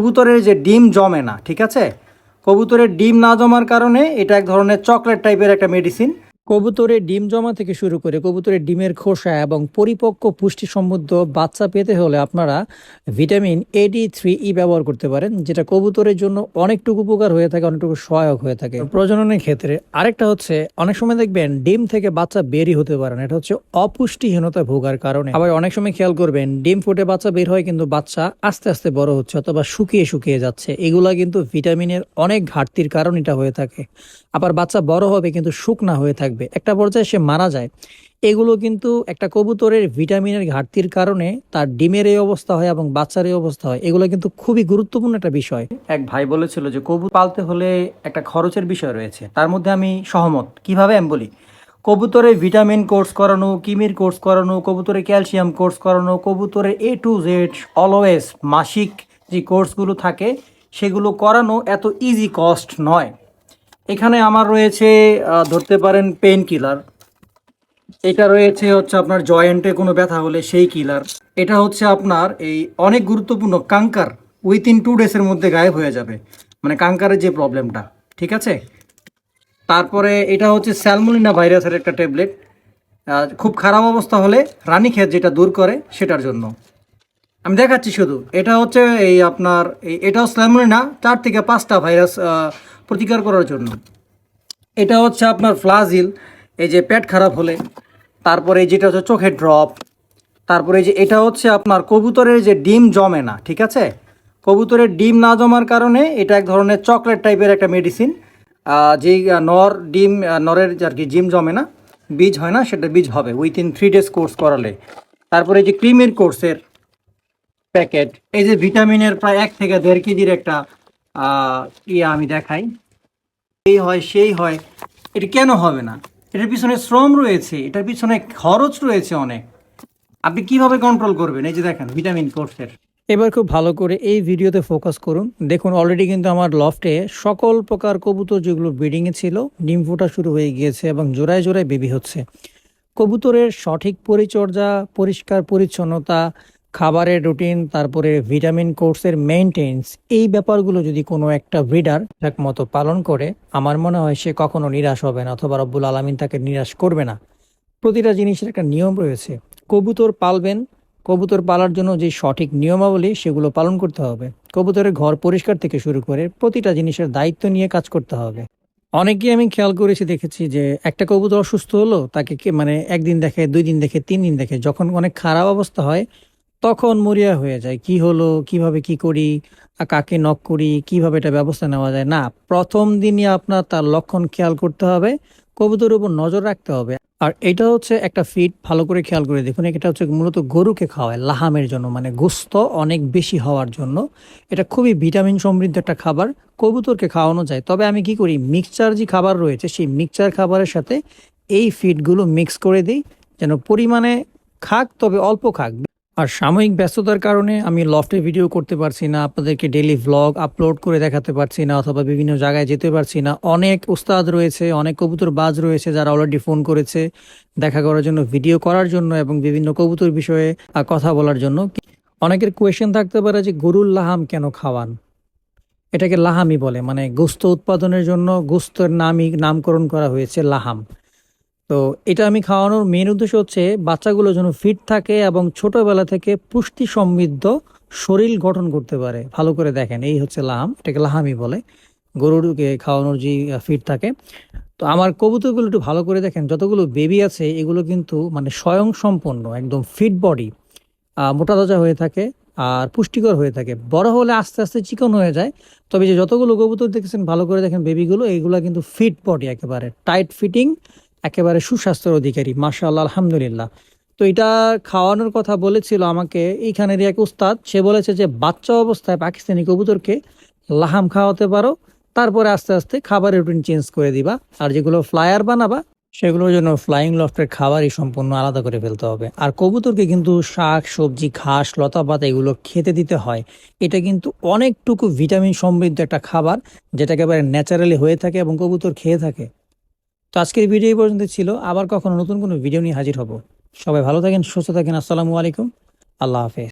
কবুতরের যে ডিম জমে না, ঠিক আছে? কবুতরের ডিম না জমার কারণে এটা এক ধরনের চকলেট টাইপের একটা মেডিসিন কবুতরের ডিম জমা থেকে শুরু করে কবুতরের ডিমের খোসা এবং পরিপক্ক পুষ্টি সমৃদ্ধ বাচ্চা পেতে হলে আপনারা ভিটামিন এডি থ্রি ই ব্যবহার করতে পারেন, যেটা কবুতরের জন্য অনেকটুকু উপকার হয়ে থাকে, অনেকটুকু সহায়ক হয়ে থাকে। প্রজননের ক্ষেত্রে আরেকটা হচ্ছে, অনেক সময় দেখবেন ডিম থেকে বাচ্চা বেরই হতে পারে না। এটা হচ্ছে অপুষ্টিহীনতা ভোগার কারণে। আবার অনেক সময় খেয়াল করবেন, ডিম ফুটে বাচ্চা বের হয় কিন্তু বাচ্চা আস্তে আস্তে বড় হচ্ছে অথবা শুকিয়ে শুকিয়ে যাচ্ছে। এগুলা কিন্তু ভিটামিনের অনেক ঘাটতির কারণ এটা হয়ে থাকে। আবার বাচ্চা বড় হবে কিন্তু শুকনা হয়ে থাকবে। একটা পর্যায়ে সে মারা যায়। এগুলো কিন্তু একটা কবুতরের ভিটামিনের ঘাটতির কারণে তার ডিমের এই অবস্থা হয় এবং বাচ্চার এই অবস্থা হয়। এগুলো কিন্তু খুবই গুরুত্বপূর্ণ একটা বিষয়। এক ভাই বলেছিল যে, কবুতর পালতে হলে একটা খরচের বিষয় রয়েছে। তার মধ্যে আমি সহমত। কীভাবে আমি বলি? কবুতরে ভিটামিন কোর্স করানো, কিমির কোর্স করানো, কবুতরে ক্যালসিয়াম কোর্স করানো কবুতরের এ টু জেড অলওয়েজ মাসিক যে কোর্সগুলো থাকে, সেগুলো করানো এত ইজি কস্ট নয়। এখানে আমার রয়েছে ধরতে পারেন পেন কিলার এটা রয়েছে হচ্ছে আপনার জয়েন্টে কোনো ব্যথা হলে সেই কিলার এটা হচ্ছে আপনার এই অনেক গুরুত্বপূর্ণ কাঙ্কার উইথিন টু ডেসের মধ্যে গায়েব হয়ে যাবে। মানে কাঙ্কারের যে প্রবলেমটা ঠিক আছে? তারপরে এটা হচ্ছে স্যালমোনিনা ভাইরাসের একটা ট্যাবলেট খুব খারাপ অবস্থা হলে রানীক্ষেত যেটা দূর করে সেটার জন্য। আমি দেখাচ্ছি শুধু। এটা হচ্ছে এই আপনার, এই এটাও স্যালমোনিনা চার থেকে পাঁচটা ভাইরাস প্রতিকার করার জন্য। এটা হচ্ছে আপনার ফ্লাজিল এই যে পেট খারাপ হলে তারপরে যেটা হচ্ছে চোখের ড্রপ তারপরে যে এটা হচ্ছে আপনার কবুতরের যে ডিম জমে না ঠিক আছে? কবুতরের ডিম না জমার কারণে এটা এক ধরনের চকলেট টাইপের একটা মেডিসিন আহ, নর ডিম নরের আর কি ডিম জমে না বীজ হয় না সেটা বীজ হবে উইথিন থ্রি ডেজ কোর্স করালে। তারপরে এই যে ক্রিমের কোর্সের প্যাকেট এই যে ভিটামিনের প্রায় এক থেকে দেড় কেজির একটা ইয়ে আমি দেখাই। এই হয়, সেই হয়। এটা কেন হবে না? এটার পিছনে শ্রম রয়েছে, এটার পিছনে খরচ রয়েছে অনেক। আপনি কীভাবে কন্ট্রোল করবেন? এই যে দেখেন ভিটামিন কোর্সের এবার খুব ভালো করে এই ভিডিওতে ফোকাস করুন। দেখুন অলরেডি কিন্তু আমার লফটে সকল প্রকার কবুতর যেগুলো ব্রিডিংয়ে ছিল, ডিম ফোটা শুরু হয়ে গিয়েছে এবং জোড়ায় জোড়ায় বেবি হচ্ছে। কবুতরের সঠিক পরিচর্যা, পরিষ্কার পরিচ্ছন্নতা খাবারের রুটিন, তারপরে ভিটামিন কোর্সের মেনটেন্স এই ব্যাপারগুলো যদি কোনো একটা ব্রিডার ঠিক মতো পালন করে, আমার মনে হয় সে কখনো নিরাশ হবে না অথবা রব্বুল আলমিন তাকে নিরাশ করবে না। প্রতিটা জিনিসের একটা নিয়ম রয়েছে। কবুতর পালবেন, কবুতর পালার জন্য যে সঠিক নিয়মাবলী, সেগুলো পালন করতে হবে। কবুতরের ঘর পরিষ্কার থেকে শুরু করে প্রতিটা জিনিসের দায়িত্ব নিয়ে কাজ করতে হবে। অনেকেই আমি খেয়াল করেছি, দেখেছি যে একটা কবুতর অসুস্থ হলো, তাকে মানে একদিন দেখে, দুই দিন দেখে, তিন দিন দেখে, যখন অনেক খারাপ অবস্থা হয় তখন মরিয়া হয়ে যায়, কি হলো, কীভাবে কি করি কাকে নক করি, কীভাবে এটা ব্যবস্থা নেওয়া যায়? না, প্রথম দিনই আপনার তার লক্ষণ খেয়াল করতে হবে, কবুতরের উপর নজর রাখতে হবে। আর এটা হচ্ছে একটা ফিড ভালো করে খেয়াল করে দেখুন, এটা হচ্ছে মূলত গরুকে খাওয়ায়, লাহামের জন্য মানে গোস্ত অনেক বেশি হওয়ার জন্য। এটা খুবই ভিটামিন সমৃদ্ধ একটা খাবার, কবুতরকে খাওয়ানো যায়। তবে আমি কি করি মিক্সচার যে খাবার রয়েছে, সেই মিক্সচার খাবারের সাথে এই ফিডগুলো মিক্স করে দিই, যেন পরিমাণে খাক, তবে অল্প খাক। আর সাময়িক ব্যস্ততার কারণে আমি লফটে ভিডিও করতে পারছি না, আপনাদেরকে ডেলি ভ্লগ আপলোড করে দেখাতে পারছি না অথবা বিভিন্ন জায়গায় যেতে পারছি না। অনেক উস্তাদ রয়েছে, অনেক কবুতর বাজ রয়েছে যারা অলরেডি ফোন করেছে দেখা করার জন্য ভিডিও করার জন্য এবং বিভিন্ন কবুতর বিষয়ে কথা বলার জন্য। অনেকের কোয়েশ্চেন থাকতে পারে যে, গরুর লাহাম কেন খাওয়ান? এটাকে লাহামি বলে মানে গোস্ত উৎপাদনের জন্য গোস্তের নামই, নামকরণ করা হয়েছে লাহাম। তো এটা আমি খাওয়ানোর মেন উদ্দেশ্য হচ্ছে বাচ্চাগুলো যেন ফিট থাকে এবং ছোটবেলা থেকে পুষ্টি সমৃদ্ধ শরীর গঠন করতে পারে। ভালো করে দেখেন, এই হচ্ছে লাহাম, এটাকে লাহামি বলে। গরুকে খাওয়ানোর যে ফিট থাকে। তো আমার কবুতরগুলো একটু ভালো করে দেখেন, যতগুলো বেবি আছে, এগুলো কিন্তু মানে স্বয়ং সম্পন্ন একদম ফিট বডি মোটা তাজা হয়ে থাকে আর পুষ্টিকর হয়ে থাকে। বড় হলে আস্তে আস্তে চিকন হয়ে যায়। তবে যে যতগুলো কবুতর দেখেছেন, ভালো করে দেখেন বেবিগুলো এইগুলো কিন্তু ফিট বডি একেবারে টাইট ফিটিং একেবারে সুস্বাস্থ্যের অধিকারী, মাশাআল্লাহ, আলহামদুলিল্লাহ। তো এটা খাওয়ানোর কথা বলেছিল আমাকে এইখানের এক উস্তাদ। সে বলেছে যে, বাচ্চা অবস্থায় পাকিস্তানি কবুতরকে লাহাম খাওয়াতে পারো, তারপরে আস্তে আস্তে খাবারের রুটিন চেঞ্জ করে দিবা। আর যেগুলো ফ্লায়ার বানাবা, সেগুলোর জন্য ফ্লাইং লফটের খাবারই সম্পূর্ণ আলাদা করে ফেলতে হবে। আর কবুতরকে কিন্তু শাক, সবজি, ঘাস, লতা পাতা এগুলো খেতে দিতে হয়। এটা কিন্তু অনেকটুকু ভিটামিন সমৃদ্ধ একটা খাবার, যেটা একেবারে ন্যাচারালি হয়ে থাকে এবং কবুতর খেয়ে থাকে। তো আজকের ভিডিও এই পর্যন্ত ছিল। আবার কখনো নতুন কোনো ভিডিও নিয়ে হাজির হব। সবাই ভালো থাকেন, সুস্থ থাকেন। আসসালামু আলাইকুম। আল্লাহ হাফেজ।